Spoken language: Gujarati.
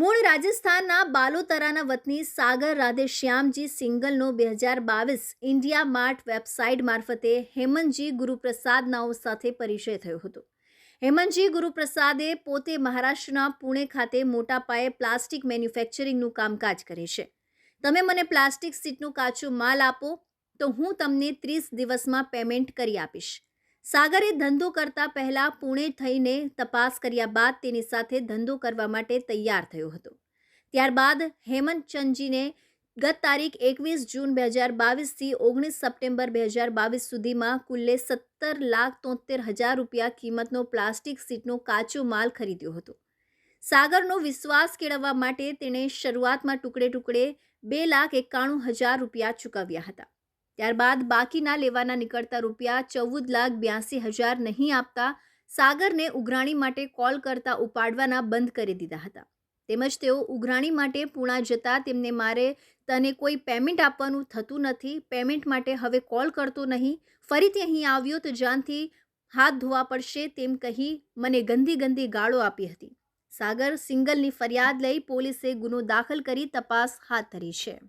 મૂળ રાજસ્થાનના બાલોતરાના વતની સાગર રાધેશ્યામજી સિંગલનો બે હજાર બાવીસ ઇન્ડિયા માર્ટ વેબસાઇટ મારફતે હેમંતજી ગુરુપ્રસાદ સાથે પરિચય થયો હતો. હેમંતજી ગુરુપ્રસાદે પોતે મહારાષ્ટ્રના પુણે ખાતે મોટા પાયે પ્લાસ્ટિક મેન્યુફેક્ચરિંગનું કામકાજ કરે છે. તમે મને પ્લાસ્ટિક સીટનું કાચું માલ આપો તો હું તમને ત્રીસ દિવસમાં પેમેન્ટ કરી આપીશ. સાગરે ધંધો કરતા પહેલા પુણે થઈને તપાસ કર્યા બાદ તેની સાથે ધંધો કરવા માટે તૈયાર થયો હતો. ત્યારબાદ હેમંતચંદજીને ગત તારીખ એકવીસ જૂન બે હજાર બાવીસથી ઓગણીસ સપ્ટેમ્બર બે હજાર બાવીસ સુધીમાં કુલ્લે સત્તર લાખ તોતેર હજાર રૂપિયા કિંમતનો પ્લાસ્ટિક સીટનો કાચો માલ ખરીદ્યો હતો. સાગરનો વિશ્વાસ કેળવવા માટે તેણે શરૂઆતમાં ટુકડે ટુકડે બે લાખ એકાણું હજાર રૂપિયા ચૂકવ્યા હતા. ત્યારબાદ બાકીના લેવાના નીકળતા રૂપિયા ચૌદ લાખ બ્યાસી હજાર નહીં આપતા સાગરને ઉઘરાણી માટે કોલ કરતા ઉપાડવાના બંધ કરી દીધા હતા. તેમજ તેઓ ઉઘરાણી માટે પૂણા જતા તેમને મારે તને કોઈ પેમેન્ટ આપવાનું થતું નથી પેમેન્ટ માટે હવે કોલ કરતો નહીં, ફરીથી અહીં આવ્યો તો જાનથી હાથ ધોવા પડશે તેમ કહી મને ગંદી ગંદી ગાળો આપી હતી. સાગર સિંગલની ફરિયાદ લઈ પોલીસે ગુનો દાખલ કરી તપાસ હાથ ધરી છે.